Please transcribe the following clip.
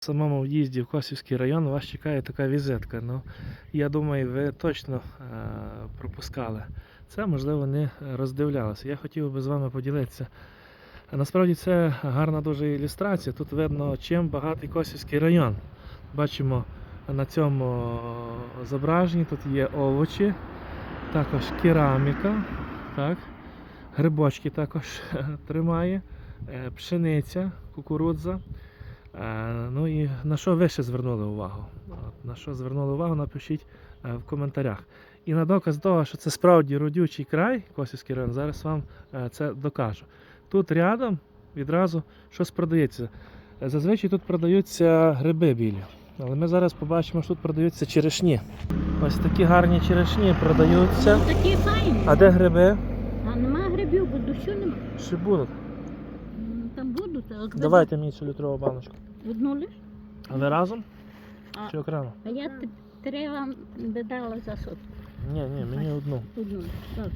В самому в'їзді в Косівський район вас чекає така візитка. Ну, я думаю, ви точно е, пропускали. Це, можливо, не роздивлялися. Я хотів би з вами поділитися. Насправді це гарна дуже ілюстрація. Тут видно, чим багатий Косівський район. Бачимо на цьому зображенні тут є овочі, також кераміка, так, грибочки також тримає, е, пшениця, кукурудза. Е, Ну і на що ви ще звернули увагу? На що звернули увагу, напишіть е, в коментарях. І на доказ того, що це справді родючий край, Косівський район, зараз вам е, це докажу. Тут рядом відразу щось продається. Зазвичай тут продаються гриби білі. Але ми зараз побачимо, що тут продаються черешні. Ось такі гарні черешні продаються. Такі файні. А де гриби? А нема грибів, бо дощу нема. Ще будуть. Там будуть, а гриби Давайте мені цю літрову баночку. одну лиш. А ви разом? А, Чи окремо? а я т- три вам додала за сотку. Ні, ні, мені одну. Одну. Так.